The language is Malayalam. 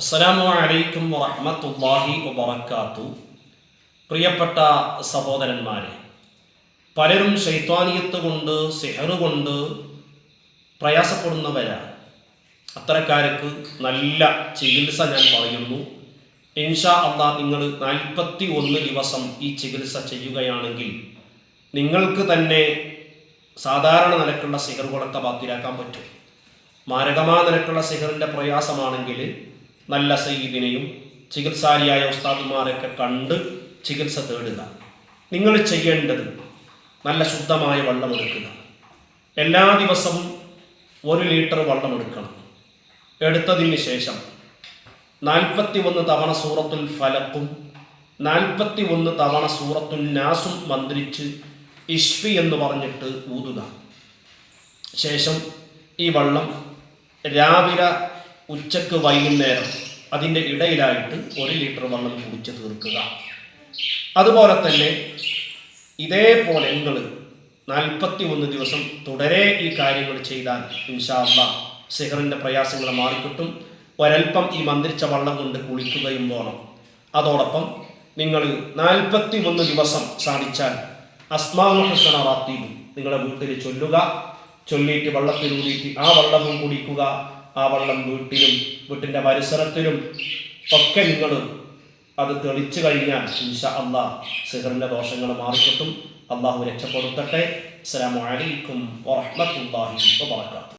അസ്സലാമു അലൈക്കും വറഹ്മത്തുള്ളാഹി വബറകാത്തു. പ്രിയപ്പെട്ട സഹോദരന്മാരെ പലരും ശൈത്വാനിയത്ത് കൊണ്ട് സിഹറ് കൊണ്ട് പ്രയാസപ്പെടുന്നവരാണ് അത്തരക്കാർക്ക് നല്ല ചികിത്സ ഞാൻ പറയുന്നു. ഇൻഷാ അള്ളാ നിങ്ങൾ നാൽപ്പത്തി ഒന്ന് ദിവസം ഈ ചികിത്സ ചെയ്യുകയാണെങ്കിൽ നിങ്ങൾക്ക് തന്നെ സാധാരണ നിലക്കുള്ള സിഹറുകളൊക്കെ ബാത്തിലാക്കാൻ പറ്റും. മാരകമായ നിലക്കുള്ള സിഹറിന്റെ പ്രയാസമാണെങ്കിൽ നല്ല സയ്യിദിനെയും ചികിത്സാരിയായ ഉസ്താദുമാരൊക്കെ കണ്ട് ചികിത്സ തേടുക. നിങ്ങൾ ചെയ്യേണ്ടത് നല്ല ശുദ്ധമായ വെള്ളം എടുക്കുക. എല്ലാ ദിവസവും ഒരു ലിറ്റർ വെള്ളം എടുക്കണം. എടുത്തതിന് ശേഷം നാൽപ്പത്തി ഒന്ന് തവണ സൂറത്തുൽ ഫലക്കും നാൽപ്പത്തി ഒന്ന് തവണ സൂറത്തുൽ നാസും മന്ത്രിച്ച് ഇഷ്ഫി എന്ന് പറഞ്ഞിട്ട് ഊതുക. ശേഷം ഈ വെള്ളം രാവിലെ ഉച്ചയ്ക്ക് വൈകുന്നേരം അതിന്റെ ഇടയിലായിട്ട് ഒരു ലിറ്റർ വെള്ളം കുടിച്ച് തീർക്കുക. അതുപോലെ തന്നെ ഇതേപോലെ നിങ്ങൾ നാൽപ്പത്തി ഒന്ന് ദിവസം തുടരെ ഈ കാര്യങ്ങൾ ചെയ്താൽ ഇൻഷാല്ല സിഹറിന്റെ പ്രയാസങ്ങൾ മാറിക്കിട്ടും. ഒരൽപ്പം ഈ മന്ത്രിച്ച വള്ളം കൊണ്ട് കുളിക്കുകയും വേണം. അതോടൊപ്പം നിങ്ങൾ നാൽപ്പത്തി ഒന്ന് ദിവസം സാധിച്ചാൽ അസ്മാഉൽ ഹസന നിങ്ങളുടെ വീട്ടിൽ ചൊല്ലുക. ചൊല്ലിയിട്ട് വള്ളത്തിൽ ഊതിയിട്ട് ആ വള്ളവും കുടിക്കുക. ആ വെള്ളം വീട്ടിലും വീട്ടിന്റെ പരിസരത്തിലും ഒക്കെ നിങ്ങൾ അത് തെളിച്ചു കഴിഞ്ഞാൽ ഇൻഷ അള്ളാ സിഹറിന്റെ ദോഷങ്ങൾ മാറിക്കിട്ടും. അള്ളാഹു രക്ഷപ്പെടുത്തട്ടെ. അസ്സലാമു അലൈക്കും വറഹ്മത്തുള്ളാഹി വബറകാതുഹു.